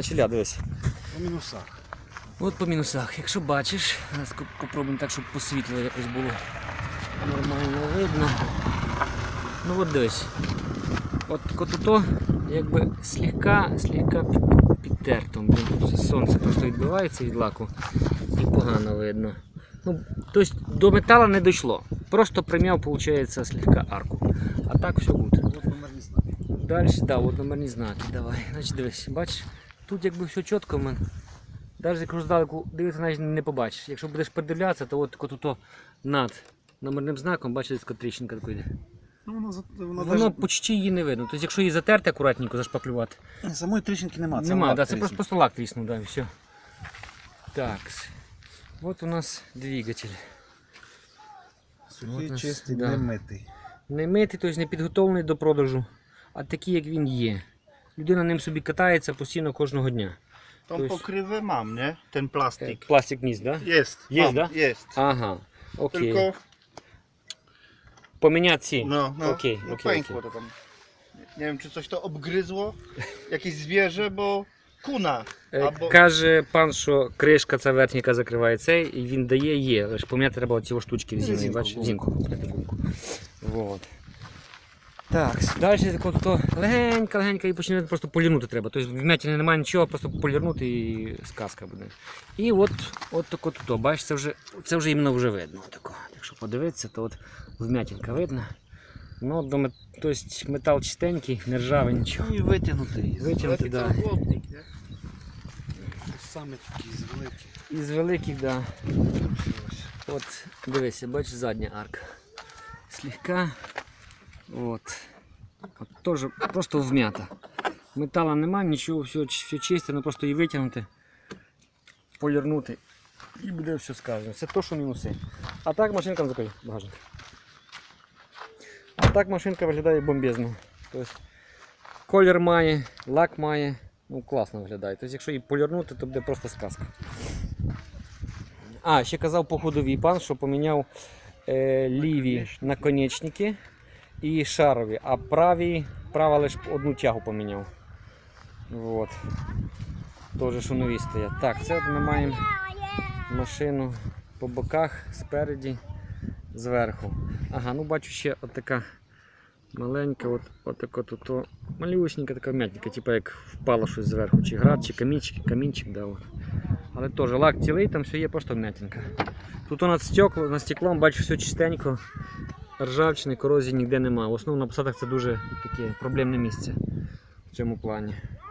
Значить, дивись. По мінусах. От по мінусах. Якщо бачиш, зараз ко- так, щоб посвітло якось було нормально видно. Ну от дивись. От то якби слегка, слегка під- підтерто. Сонце просто відбивається від лаку і погано видно. Ну, тобто до металу не дійшло. Просто прим'яв, виходить, слегка арку. А так все буде. От номерні знаки. Далі, да, от номерні знаки. Давай. Значить, дивись, бачиш, тут якби все чітко в мене. Навіть якщо здалеку дивитися, навіть не побачиш. Якщо будеш придивлятися, то от тут то над номерним знаком, бачиш, така тріщинка така йде. Ну, воно, за- воно, Воно даже- почти її не видно. Тобто, якщо її затерти акуратненько, зашпаклювати. Самої тріщинки нема. Нема, да, це просто, просто лак тріснув, да, і все. Так. От у нас двигатель. Сухий, нас- чистий, да. не митий. Не митий, тобто не підготовлений до продажу, а такий, як він є. Людина ним собі катається постійно кожного дня. Tą To jest- pokrywę mam, nie? Ten Е, plastik. Пластик ніс. Да? Jest. Jest, mam, da? Jest. Ага. Окей. Tylko, Поміняти ці. no, no, Okej, no okej, pękło to tam. Nie wiem, czy coś to obgryzło, jakieś zwierzę, bo kuna. Е, Або Каже пан, що кришка ця верхня, яка закриває цей, і він дає є. Лише поміняти треба ці штучки резинові, Резинку, бачиш, зімку. Вот. Так, далі тако, то легенько, легенько і почне просто полірнути треба. Тобто вмятини немає нічого, просто полірнути і сказка буде. І от, от тако тут, бачиш, це вже, це вже іменно вже видно. Тако. Якщо подивитися, то от вмятинка видно. Ну, мет... тобто метал чистенький, не ржавий, нічого. Ну і витягнутий. Витягнути, да. chłodnik. Саме такий з великий. Із великих, да. От, дивися, бачиш задня арка. Слегка. От. От теж просто вмята. Метала немає, нічого, все, все чисте, ну просто її витягнути, полірнути і буде все сказано. Це то, що мінуси. А так машинка закрий багажник. А так машинка виглядає бомбезно. Тобто, колір має, лак має, ну класно виглядає. Тобто, якщо її полірнути, то буде просто сказка. А, ще казав по ходовій пан, що поміняв е, ліві наконечники і шарові, а праві, права лише одну тягу поміняв. Вот. Тоже що нові стоять. Так, це от ми маємо машину по боках, спереді, зверху. Ага, ну бачу ще от така маленька, от, от така тут малюсенька така м'ятненька, типу як впало щось зверху, чи град, чи камінчик, камінчик да, от. Але теж лак цілий, там все є просто вмятинка. Тут над стекло, над стеклом бачу все чистенько, ржавчини, корозії ніде немає. В основному на посадах це дуже таке проблемне місце в цьому плані.